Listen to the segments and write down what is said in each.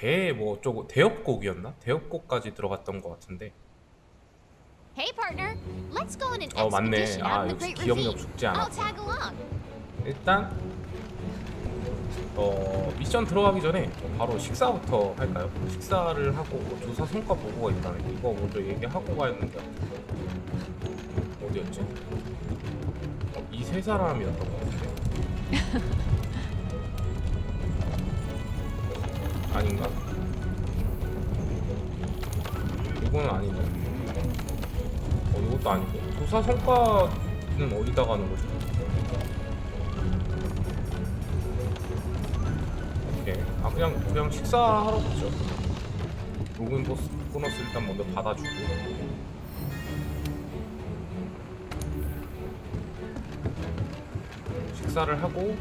대뭐 어쩌고 대역곡이었나? 대역곡까지 들어갔던 것 같은데 Hey, partner. Let's go on an 어 맞네 아 역시 기억력. 죽지 along. 일단 어 미션 들어가기 전에 바로 식사부터 할까요? 식사를 하고 뭐 조사 성과 보고가 있다네 이거 먼저 얘기하고 가야 되는 게 어디였지? 어, 이세 사람이었던 것 같은데 아닌가? 이거는 아니네 어 이것도 아니고 조사 성과는 어디다 가는 거지? 아 그냥 그냥 식사하러 가죠. 로그인 보스, 보너스 일단 먼저 받아주고. 식사를 하고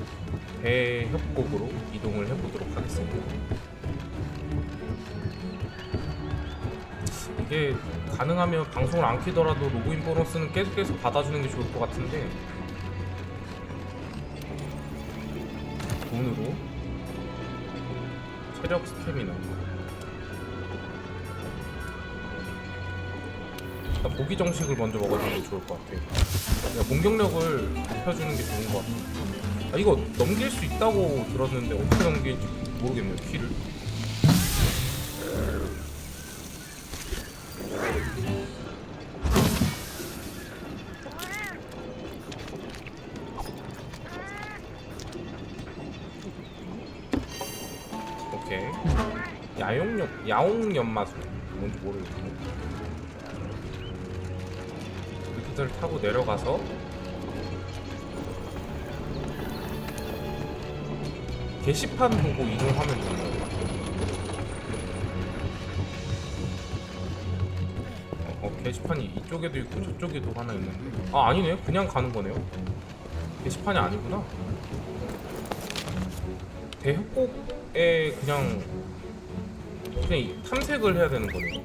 대협곡으로 이동을 해보도록 하겠습니다. 이게 가능하면 방송을 안 키더라도 로그인 보너스는 계속 계속 받아주는 게 좋을 것 같은데. 돈으로. 체력 스태미나. 일단 고기 정식을 먼저 먹어주는 게 좋을 것 같아요. 그냥 공격력을 높여주는 게 좋은 것 같아요. 아, 이거 넘길 수 있다고 들었는데 어떻게 넘길지 모르겠네요 키를 오케이. 야용연 야옹연마술 뭔지 모르겠네. 리프트를 타고 내려가서 게시판 보고 이동하면 되는 게시판이 이쪽에도 있고 저쪽에도 하나 있는데. 아 아니네요 그냥 가는 거네요. 게시판이 아니구나. 대협곡에 그냥 그냥 이- 탐색을 해야 되는 거네요.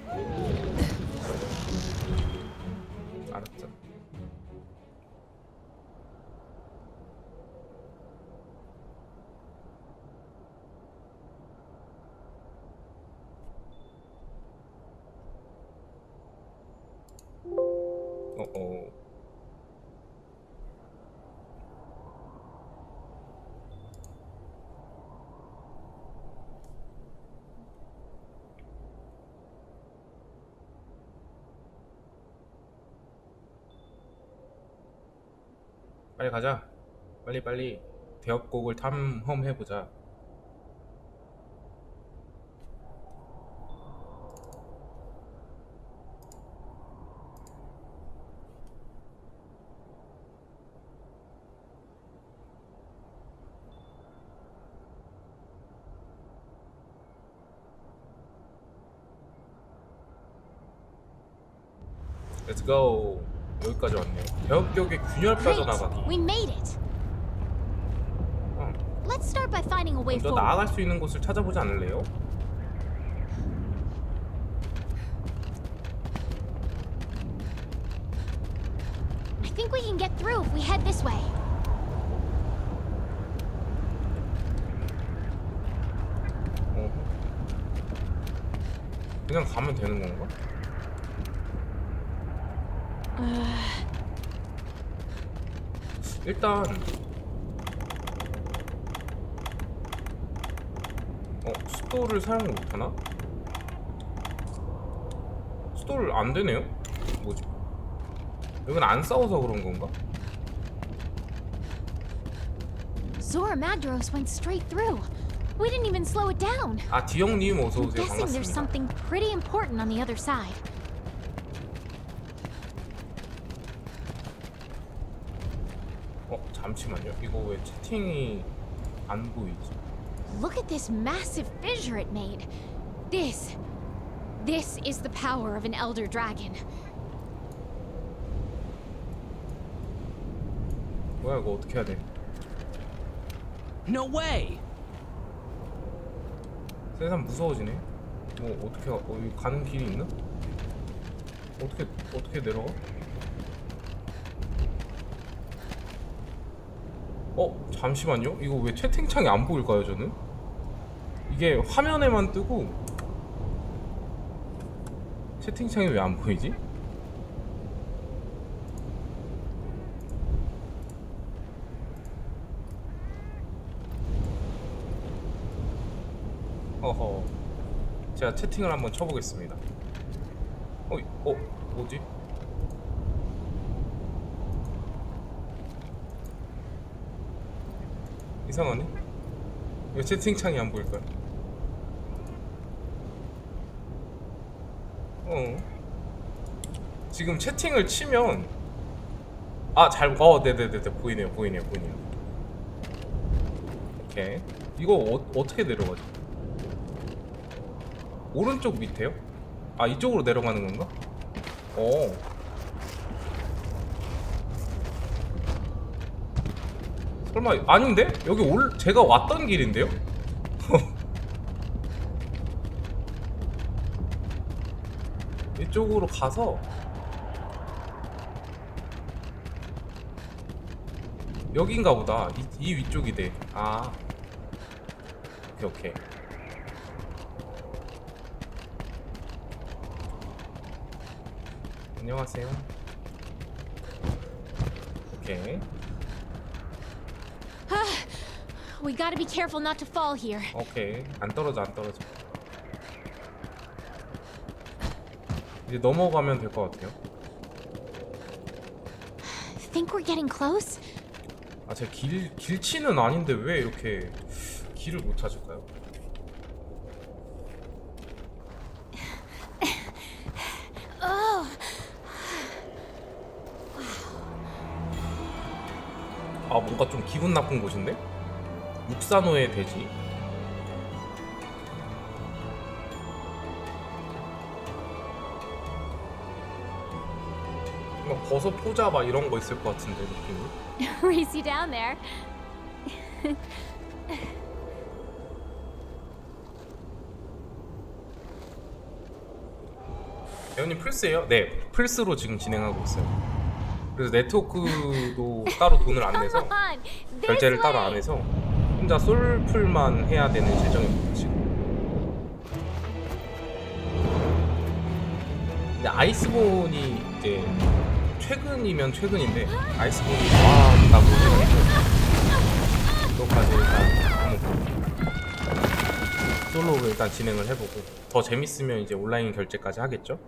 빨리 가자. 빨리 빨리 대업곡을 탐험해 보자. Let's go. 여기까지 왔네요. 대업격의 균열. 빠져나가기. We made it. 어. Let's start by finding a way 먼저 forward. 나아갈 수 있는 곳을 찾아보지 않을래요? I think we can get through if we head this way. 어. 그냥 가면 되는 건가? 일단 어 스토를 사용 못하나? 스토를 안 되네요? 뭐지? 여긴 안 싸워서 그런 건가? Zora Madros went straight through. We didn't even slow it down. 아 디영님 어서 I'm 오세요 guessing there's 반갑습니다. something pretty important on the other side. 어 잠시만요. 이거 왜 채팅이 안 보이지? Look at this massive fissure it made. This. This is the power of an Elder Dragon. 뭐야 이거 어떻게 해야 돼? No way! 세상 무서워지네. 뭐 어떻게 가- 어, 여기 가는 길이 있나? 어떻게 어떻게 내려가? 어 잠시만요. 이거 왜 채팅창이 안 보일까요 저는? 이게 화면에만 뜨고 채팅창이 왜 안 보이지? 어허 제가 채팅을 한번 쳐보겠습니다 어, 어 뭐지? 이상하네 왜 채팅창이 안 보일까요? 어 지금 채팅을 치면 아잘 어 네네네네 보이네요 보이네요 보이네요 오케이 이거 어, 어떻게 내려가지? 오른쪽 밑에요? 아 이쪽으로 내려가는 건가? 어 설마 아닌데? 여기 올 제가 왔던 길인데요? 이쪽으로 가서 여긴가 보다. 이, 이 위쪽이대 아. 오케이 오케이. 안녕하세요. 오케이 We gotta be careful not to fall here. 오케이 안 떨어져 안 떨어져 이제 넘어가면 될 것 같아요 Think we're getting close? 아 제가 길 길치는 아닌데 왜 이렇게 길을 못 찾을까요? Oh, 아 뭔가 좀 기분 나쁜 곳인데? 육산호의 돼지 막 버섯 포자 막 이런 거 있을 것 같은데 느낌이 race you down there. 배우님 플스예요? 네 플스로 지금 진행하고 있어요 그래서 네트워크도 따로 돈을 안 내서 Come on, this 결제를 따로 way. 안 해서 혼자 솔풀만 해야 되는 실정입니다 지금 근데 아이스본이 이제 최근이면 최근인데 아이스본이 나왔다고 해가지고 그것까지 일단 한번 솔로로 일단 진행을 해보고 더 재밌으면 이제 온라인 결제까지 하겠죠?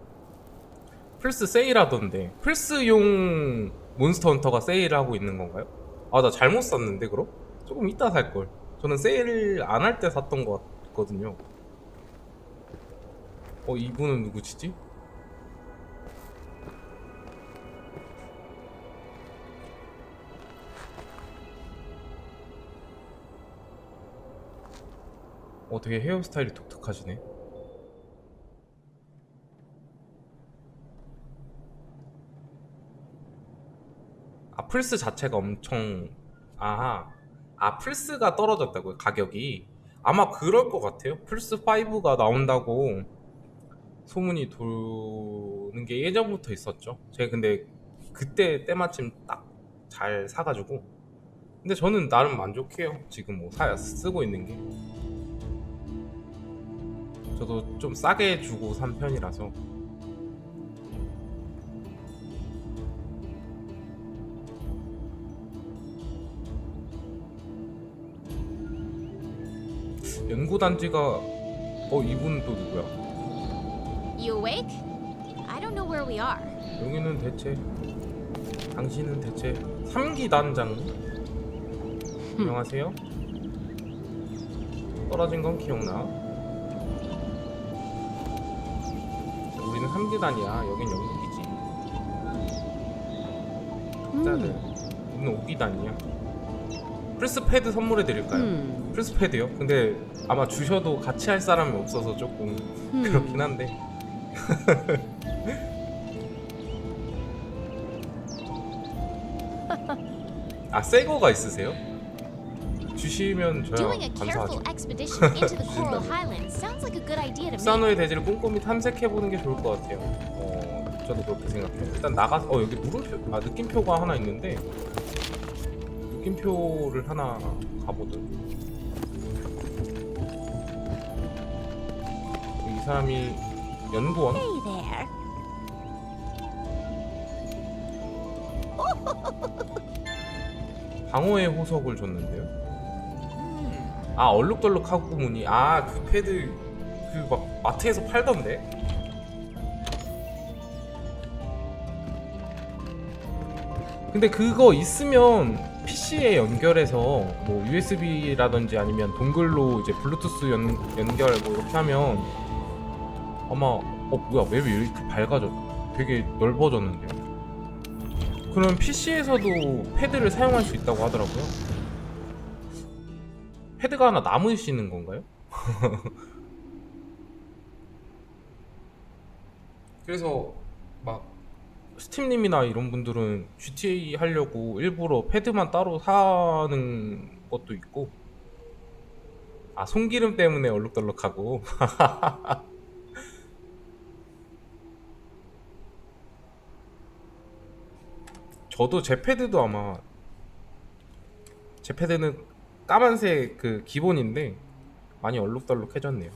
플스 세일하던데 플스용 몬스터 헌터가 세일하고 있는 건가요? 아 나 잘못 샀는데 그럼? 조금 이따 살걸. 저는 세일 안 할 때 샀던 것 같거든요. 어 이분은 누구시지? 어 되게 헤어스타일이 독특하시네. 아 플스 자체가 엄청 아하 아 플스가 떨어졌다고요 가격이? 아마 그럴 것 같아요. 플스 5가 나온다고 소문이 도는 게 예전부터 있었죠. 제가 근데 그때 때마침 딱 잘 사가지고. 근데 저는 나름 만족해요. 지금 뭐 사, 쓰고 있는 게. 저도 좀 싸게 주고 산 편이라서 연구단지가 어 이분 또 누구야? You awake? I don't know where we are. 여기는 대체? 당신은 대체? 3기 단장. 안녕하세요. 떨어진 건 기억나? 우리는 3기단이야. 여긴 영국이지. 짜는 우리는 5기단이야 플스 패드 선물해 드릴까요? 음. 플스 패드요? 근데 아마 주셔도 같이 할 사람이 없어서 조금 음. 그렇긴 한데 아 새 거가 있으세요? 주시면 저야 Doing a 감사하죠 careful expedition into the Coral 주신다면. Highlands sounds like a good idea to me. 산호의 대지를 꼼꼼히 탐색해보는 게 좋을 것 같아요 어, 저도 그렇게 생각해요 일단 나가서 어 여기 물음표 아 느낌표가 하나 있는데 느낌표를 하나 가보든 이 사람이 연구원? Hey there. 방어의 호석을 줬는데요. 아 얼룩덜룩 하고 무늬 아그 패드 그 막 마트에서 팔던데. 근데 그거 있으면 PC에 연결해서 뭐 USB라든지 아니면 동글로 이제 블루투스 연, 연결 뭐 이렇게 하면 아마 어 뭐야 맵이 왜 이렇게 밝아져? 되게 넓어졌는데요. 그럼 PC에서도 패드를 사용할 수 있다고 하더라고요. 패드가 하나 남으시는 건가요? 그래서 막 스팀님이나 이런 분들은 GTA 하려고 일부러 패드만 따로 사는 것도 있고. 아 손기름 때문에 얼룩덜룩하고. 저도 제 패드도 아마 제 패드는 까만색 그 기본인데 많이 얼룩덜룩해졌네요.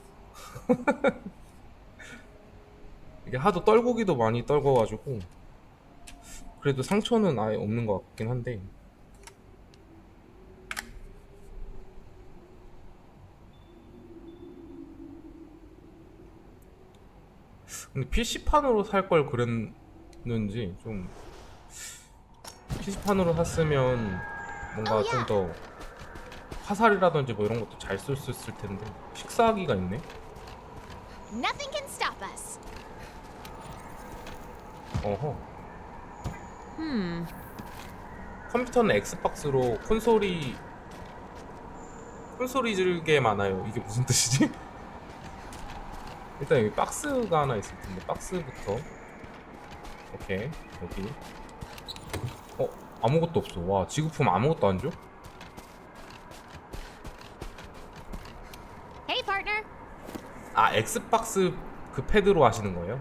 이게 하도 떨구기도 많이 떨궈가지고 그래도 상처는 아예 없는 것 같긴 한데. 근데 PC판으로 살 걸 그랬는지 좀 PC판으로 샀으면 뭔가 좀 더 화살이라든지 뭐 이런 것도 잘 쓸 수 있을 텐데. 식사기가 있네. Nothing can stop us. 어허 Hmm. 컴퓨터는 엑스박스로 콘솔이 콘솔이 즐게 많아요. 이게 무슨 뜻이지? 일단 여기 박스가 하나 있을 텐데 박스부터 오케이 여기 어 아무것도 없어. 와 지급품 아무것도 안 줘? Hey, partner. 아 엑스박스 그 패드로 하시는 거예요?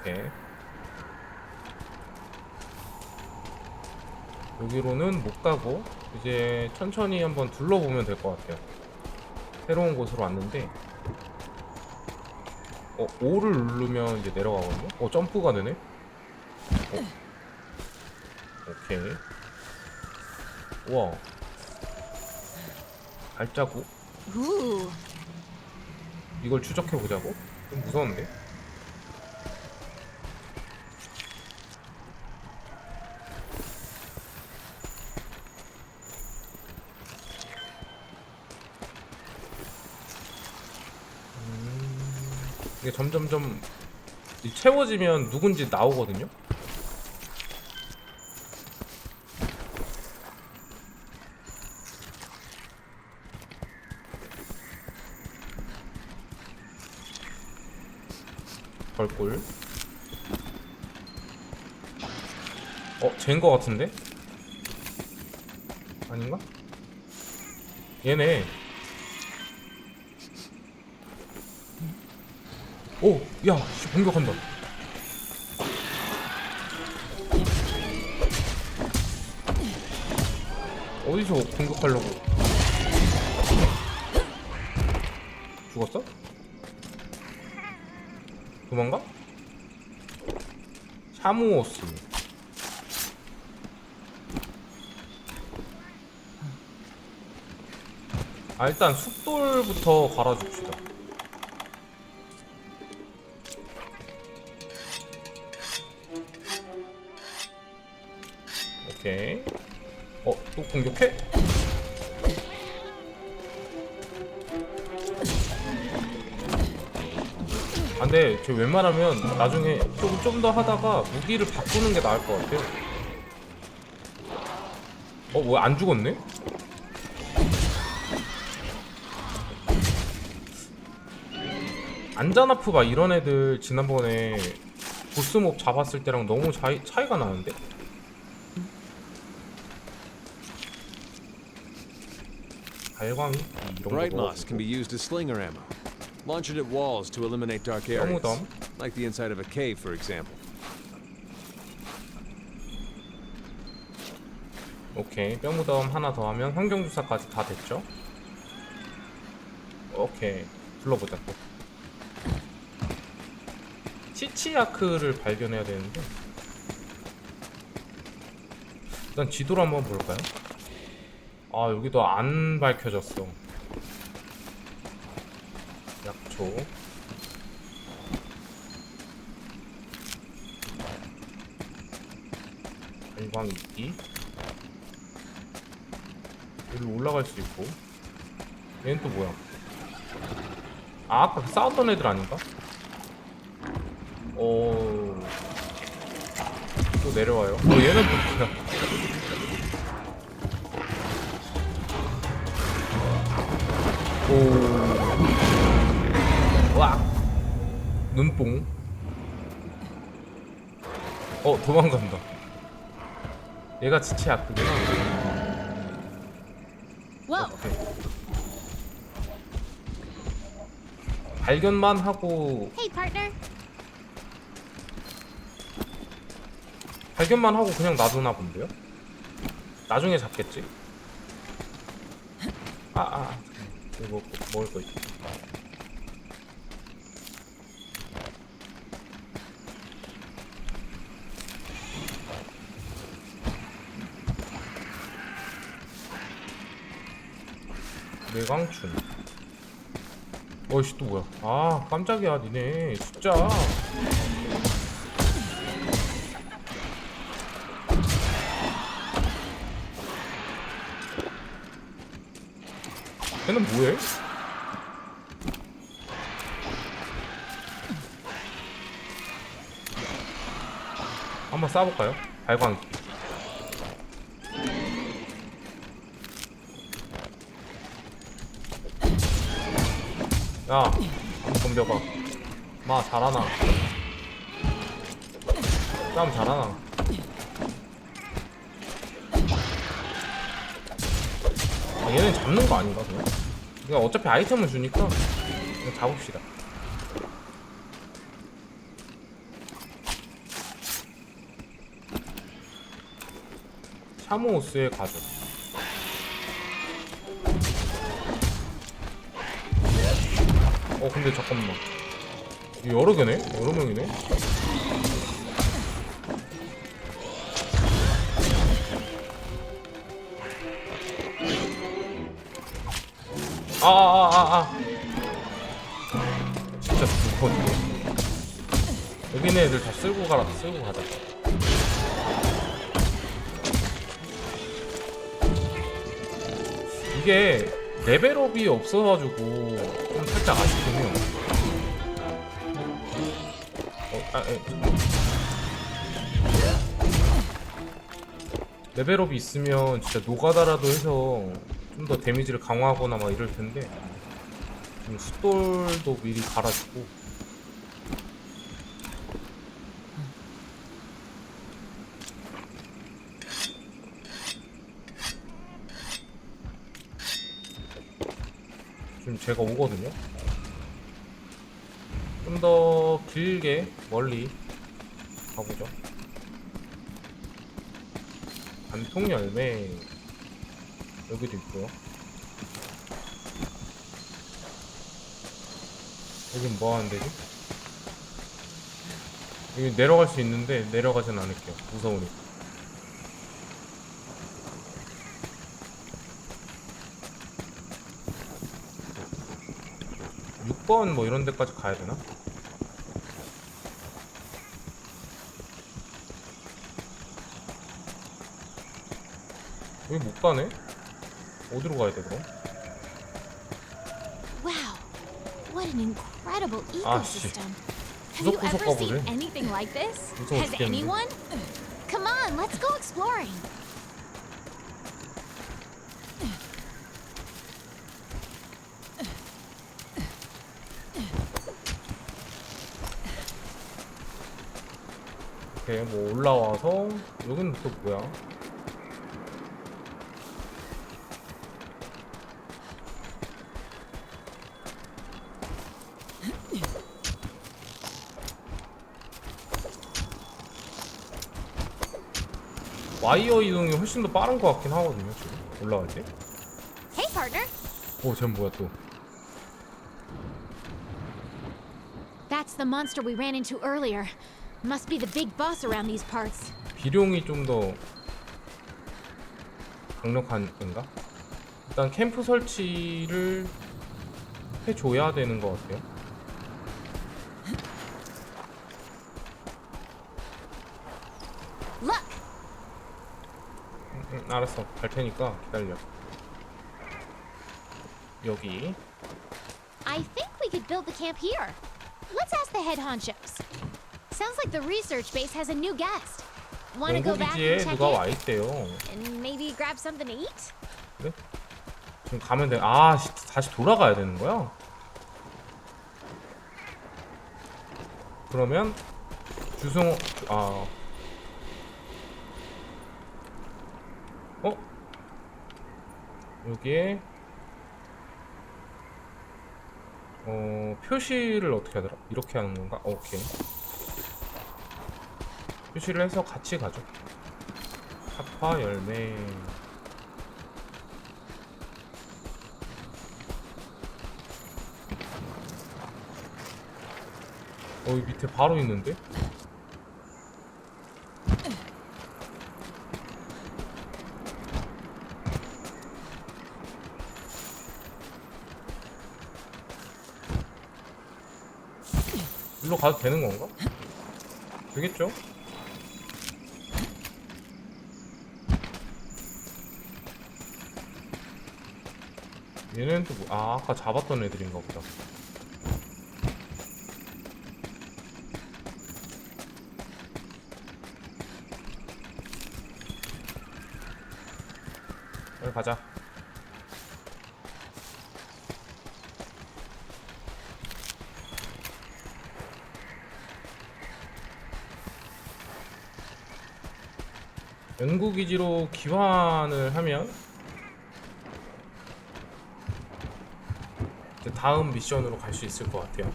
오케이 여기로는 못 가고 이제 천천히 한번 둘러보면 될 것 같아요 새로운 곳으로 왔는데 어 5를 누르면 이제 내려가거든요 어 점프가 되네 어. 오케이 우와 발자국. 이걸 추적해 보자고? 좀 무서운데? 이게 점점점 이 채워지면 누군지 나오거든요? 벌꿀 어? 쟤인 거 같은데? 아닌가? 얘네 오! 야! 씨, 공격한다 어디서 공격하려고 죽었어? 도망가? 샤무오스 아 일단 숫돌부터 갈아줍시다 공격해? 아, 근데 저 웬만하면 나중에 좀좀더 하다가 무기를 바꾸는 게 나을 것 같아요. 어, 왜안 죽었네? 막 이런 애들 지난번에 보스몹 잡았을 때랑 너무 차이, 차이가 나는데? 발광이 이런 Bright 거 moss can be used as slinger ammo. Launch it at walls to eliminate dark areas, 뼈무덤. like the inside of a cave, for example. 오케이 뼈무덤 하나 더 하면 환경주사까지 다 됐죠 오케이 둘러보자 또 치치아크를 발견해야 되는데 일단 지도를 한번 볼까요? 아 여기도 안 밝혀졌어 약초 발광 이끼 여기로 올라갈 수 있고 얘는 또 뭐야 아 아까 그 싸웠던 애들 아닌가? 오. 또 내려와요. 어, 얘는 또 뭐야? 오. 와. 눈뽕. 어, 도망간다. 얘가 지체. Whoa! 오케이. 발견만 하고 Hey, partner. 발견만 하고 그냥 놔두나 본데요? 나중에 잡겠지? 아, 아, 아. 이거 먹을 거 있지. 뇌광춘. 어이씨 또 뭐야? 아 깜짝이야 니네 진짜. 걔는 뭐해? 한번 쏴볼까요? 발광. 야, 한번 덤벼봐. 마 잘하나? 싸움 잘하나? 아, 얘는 잡는 거 아닌가 그냥? 그냥 어차피 아이템을 주니까 그냥 잡읍시다. 샤모우스의 가족. 어 근데 잠깐만. 여러 개네? 여러 명이네? 아, 아, 아, 아. 진짜 두번이네. 여기 있는 애들 다 쓸고 가라, 쓸고 가자. 이게 레벨업이 없어가지고 좀 살짝 아쉽긴 해요. 어, 아. 레벨업이 있으면 진짜 노가다라도 해서 좀 더 데미지를 강화하거나 막 이럴 텐데 지금 숫돌도 미리 갈아주고. 지금 제가 오거든요. 좀 더 길게 멀리 가보죠. 단통 열매 여기도 있고요. 여긴 뭐 하는 데지? 여기 내려갈 수 있는데 내려가진 않을게요. 무서우니까. 육번뭐 이런 데까지 가야 되나? 여기 못 가네? 어디로 가야 돼 그럼? Wow. What an incredible Ah, ecosystem. Have you ever seen anything like this? Has anyone? Come on, let's go exploring. 오케이 뭐 올라와서 여기는 또 뭐야? 와이어 이동이 훨씬 더 빠른 것 같긴 하거든요 지금 올라갈 때. 오, 쟤 뭐야 또? That's the monster we ran into earlier. Must be the big boss around these parts. 비룡이 좀 더 강력한 건가? 일단 캠프 설치를 해줘야 되는 것 같아요. 알았어. 갈 테니까 기다려. 여기 I think we could build the camp here. Let's ask the head honchos. Sounds like the research base has a new guest. Want to go back 연구기지에 and check 누가 와 it? 있대요. And maybe grab something to eat? 그래? 지금 가면 돼. 아, 시- 다시 돌아가야 되는 거야? 그러면 주승호 아 어? 여기에 어 표시를 어떻게 하더라? 이렇게 하는 건가? 어, 오케이 표시를 해서 같이 가죠 핫바 열매 어, 이 밑에 바로 있는데? 가도 되는 건가? 되겠죠? 얘네는 또 뭐, 아, 아까 잡았던 애들인가 보다. 가자. 연구기지로 기환을 하면 다음 미션으로 갈 수 있을 것 같아요.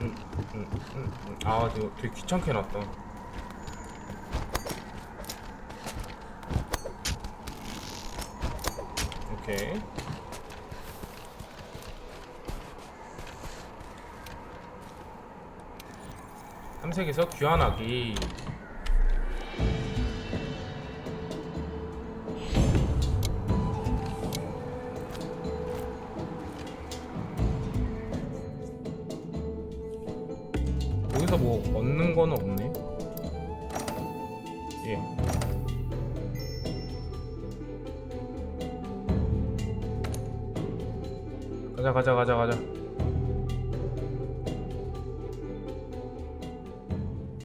음, 음, 음, 음. 아, 이거 되게 귀찮게 해놨다. 오케이. 탐색에서 귀환하기. 여기서 뭐 얻는 거는 없네. 예. 가자 가자 가자